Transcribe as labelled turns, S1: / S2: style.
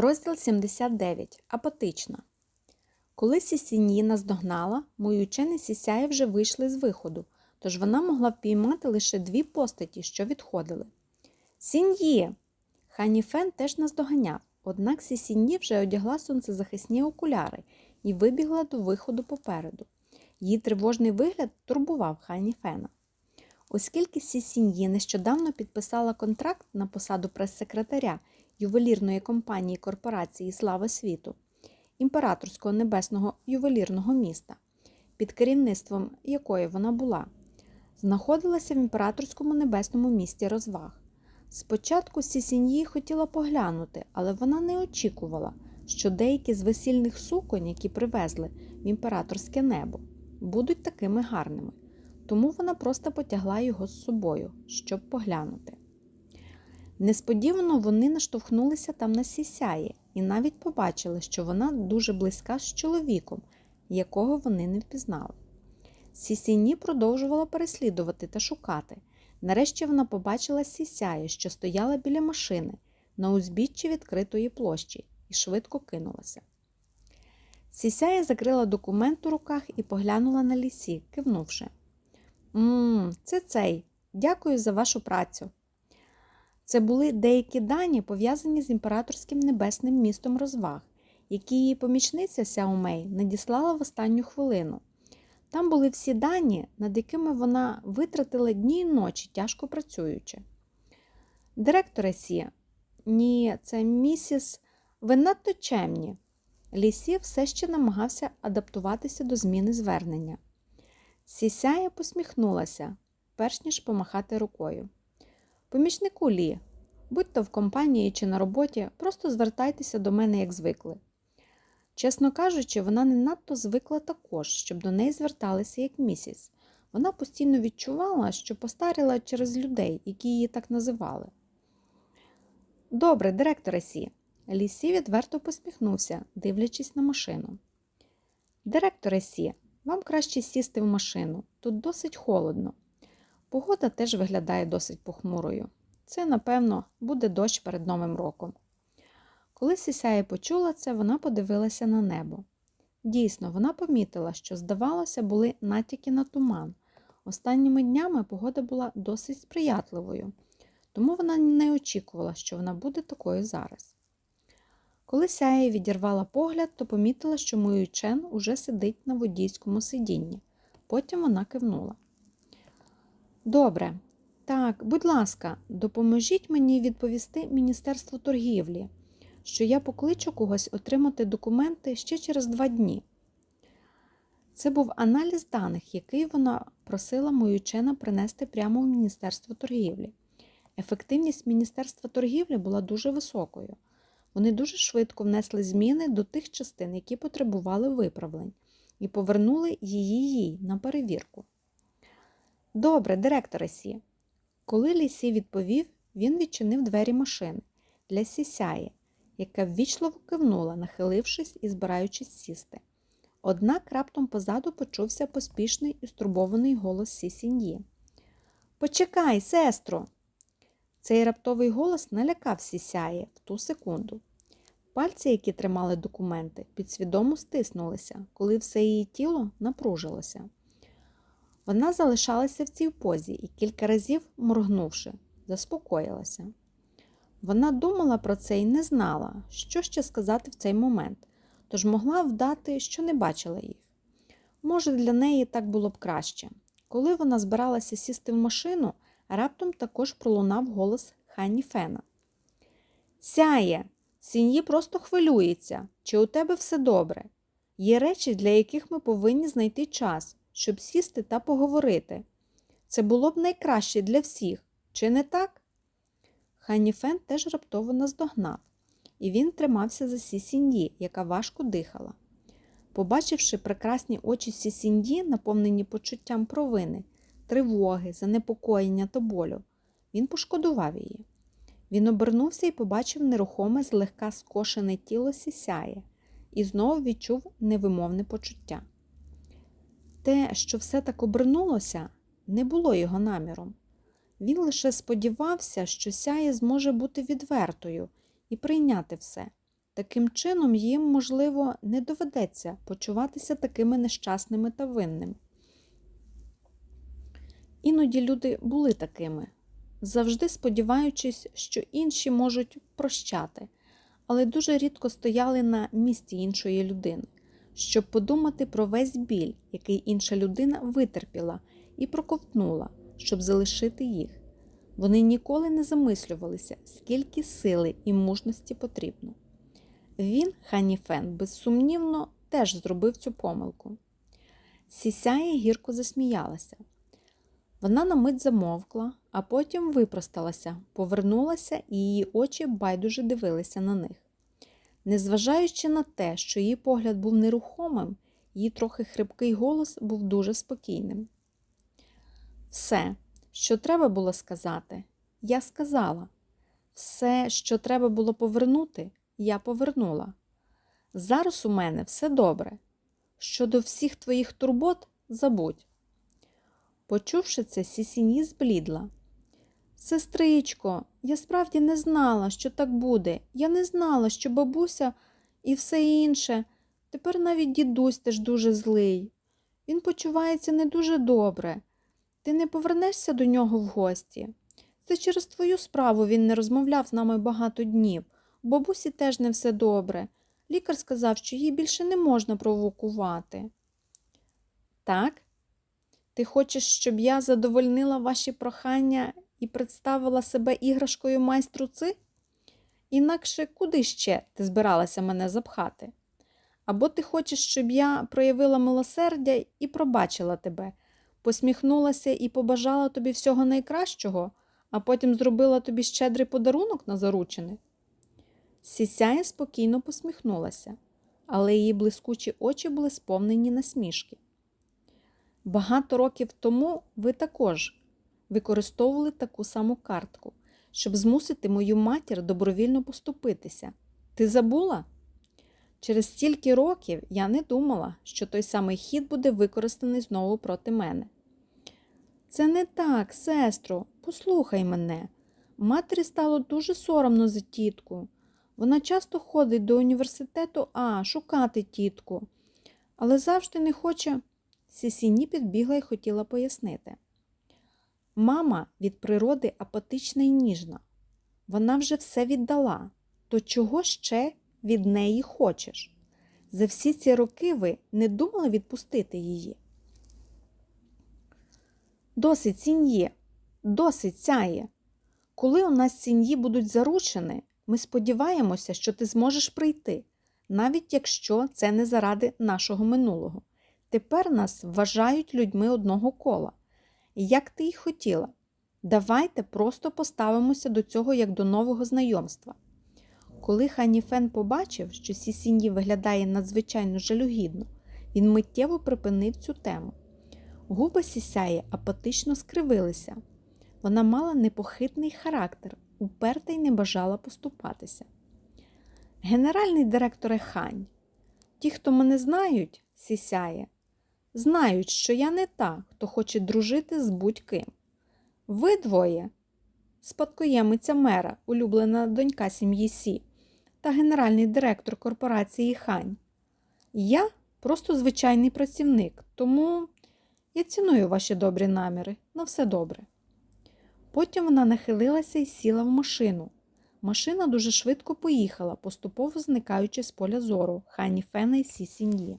S1: Розділ 79. Апатична. Коли Сісіньї наздогнала, мої учені Сісяї вже вийшли з виходу, тож вона могла впіймати лише дві постаті, що відходили. Сіньї! Хані Фен теж наздоганяв, однак Сісіньї вже одягла сонцезахисні окуляри і вибігла до виходу попереду. Її тривожний вигляд турбував Хані Фена. Оскільки Сісіньї нещодавно підписала контракт на посаду прес-секретаря ювелірної компанії корпорації Слава світу, імператорського небесного ювелірного міста, під керівництвом якої вона була, знаходилася в імператорському небесному місті розваг. Спочатку Сісіньї хотіла поглянути, але вона не очікувала, що деякі з весільних суконь, які привезли в імператорське небо, будуть такими гарними. Тому вона просто потягла його з собою, щоб поглянути. Несподівано вони наштовхнулися там на сісяї і навіть побачили, що вона дуже близька з чоловіком, якого вони не впізнали. Сісіні продовжувала переслідувати та шукати. Нарешті вона побачила сісяї, що стояла біля машини на узбіччі відкритої площі, і швидко кинулася. Сісяя закрила документ у руках і поглянула на лісі, кивнувши. Мм, це цей. Дякую за вашу працю. Це були деякі дані, пов'язані з імператорським небесним містом розваг, які її помічниця Сяомей надіслала в останню хвилину. Там були всі дані, над якими вона витратила дні і ночі, тяжко працюючи. Директоре Сі, ні, це місіс, ви надто чемні. Лісі все ще намагався адаптуватися до зміни звернення. Сісяя посміхнулася, перш ніж помахати рукою. Помічнику Лі, будь-то в компанії чи на роботі, просто звертайтеся до мене, як звикли. Чесно кажучи, вона не надто звикла також, щоб до неї зверталися як місяць. Вона постійно відчувала, що постаріла через людей, які її так називали. Добре, директоре Сі. Лісі відверто посміхнувся, дивлячись на машину. Директоре Сі, вам краще сісти в машину. Тут досить холодно. Погода теж виглядає досить похмурою. Це, напевно, буде дощ перед Новим роком. Коли Сісяя почула це, вона подивилася на небо. Дійсно, вона помітила, що, здавалося, були натяки на туман. Останніми днями погода була досить сприятливою, тому вона не очікувала, що вона буде такою зараз. Коли сяя відірвала погляд, то помітила, що Мою Чен уже сидить на водійському сидінні. Потім вона кивнула. Добре, так, будь ласка, допоможіть мені відповісти Міністерству торгівлі, що я покличу когось отримати документи ще через два дні. Це був аналіз даних, який вона просила мою чена принести прямо в Міністерство торгівлі. Ефективність Міністерства торгівлі була дуже високою. Вони дуже швидко внесли зміни до тих частин, які потребували виправлень, і повернули її їй на перевірку. Добре, директоре Сі. Коли Лісі відповів, він відчинив двері машини для сісяї, яка ввічливо кивнула, нахилившись і збираючись сісти. Однак раптом позаду почувся поспішний і стурбований голос Сісіньї. Почекай, сестро! Цей раптовий голос налякав сісяє в ту секунду. Пальці, які тримали документи, підсвідомо стиснулися, коли все її тіло напружилося. Вона залишалася в цій позі і кілька разів, моргнувши, заспокоїлася. Вона думала про це і не знала, що ще сказати в цей момент, тож могла вдати, що не бачила їх. Може, для неї так було б краще. Коли вона збиралася сісти в машину, раптом також пролунав голос Ханні Фена. Сяє, сіньї просто хвилюється, чи у тебе все добре. Є речі, для яких ми повинні знайти час, щоб сісти та поговорити. Це було б найкраще для всіх, чи не так? Ханні Фен теж раптово наздогнав, і він тримався за Сісіньї, яка важко дихала. Побачивши прекрасні очі Сісіньї, наповнені почуттям провини, тривоги, занепокоєння та болю, він пошкодував її. Він обернувся і побачив нерухоме, злегка скошене тіло сісяє, і знову відчув невимовне почуття. Те, що все так обернулося, не було його наміром. Він лише сподівався, що сяє зможе бути відвертою і прийняти все, Таким чином, їм, можливо, не доведеться почуватися такими нещасними та винними. Іноді люди були такими, завжди сподіваючись, що інші можуть прощати, але дуже рідко стояли на місці іншої людини, щоб подумати про весь біль, який інша людина витерпіла і проковтнула, щоб залишити їх. Вони ніколи не замислювалися, скільки сили і мужності потрібно. Він, Ханіфен, безсумнівно, теж зробив цю помилку. Сісяє гірко засміялася. Вона на мить замовкла, а потім випросталася, повернулася, і її очі байдуже дивилися на них. Незважаючи на те, що її погляд був нерухомим, її трохи хрипкий голос був дуже спокійним. Все, що треба було сказати, я сказала. Все, що треба було повернути, я повернула. Зараз у мене все добре. Щодо всіх твоїх турбот, забудь. Почувши це, Сісіні зблідла. Сестричко, я справді не знала, що так буде. Я не знала, що бабуся і все інше. Тепер навіть дідусь теж дуже злий. Він почувається не дуже добре. Ти не повернешся до нього в гості. Це через твою справу він не розмовляв з нами багато днів. У бабусі теж не все добре. Лікар сказав, що їй більше не можна провокувати. Так? Ти хочеш, щоб я задовольнила ваші прохання і представила себе іграшкою майстру ци? Інакше куди ще ти збиралася мене запхати? Або ти хочеш, щоб я проявила милосердя і пробачила тебе, посміхнулася і побажала тобі всього найкращого, а потім зробила тобі щедрий подарунок на заручини? Сісяя спокійно посміхнулася, але її блискучі очі були сповнені насмішки. Багато років тому ви також використовували таку саму картку, щоб змусити мою матір добровільно поступитися. Ти забула? Через стільки років я не думала, що той самий хід буде використаний знову проти мене. Це не так, сестро, послухай мене. Матері стало дуже соромно за тітку. Вона часто ходить до університету А шукати тітку, але завжди не хоче. Сісіні підбігла і хотіла пояснити. Мама від природи апатична і ніжна. Вона вже все віддала. То чого ще від неї хочеш? За всі ці роки ви не думали відпустити її? Досить сін'є, досить сяє. Коли у нас сім'ї будуть заручені, ми сподіваємося, що ти зможеш прийти, навіть якщо це не заради нашого минулого. Тепер нас вважають людьми одного кола. Як ти й хотіла, давайте просто поставимося до цього як до нового знайомства. Коли Ханіфен побачив, що Сісіньї виглядає надзвичайно жалюгідно, він миттєво припинив цю тему. Губи Сісяї апатично скривилися. Вона мала непохитний характер, уперта й не бажала поступатися. Генеральний директоре Хань, ті, хто мене знають, сісяє, знають, що я не та, хто хоче дружити з будь-ким. Ви двоє, спадкоємиця мера, улюблена донька сім'ї Сі, та генеральний директор корпорації Хань. Я просто звичайний працівник, тому я ціную ваші добрі наміри на все добре. Потім вона нахилилася і сіла в машину. Машина дуже швидко поїхала, поступово зникаючи з поля зору Хані Фена і Сі Сіньї.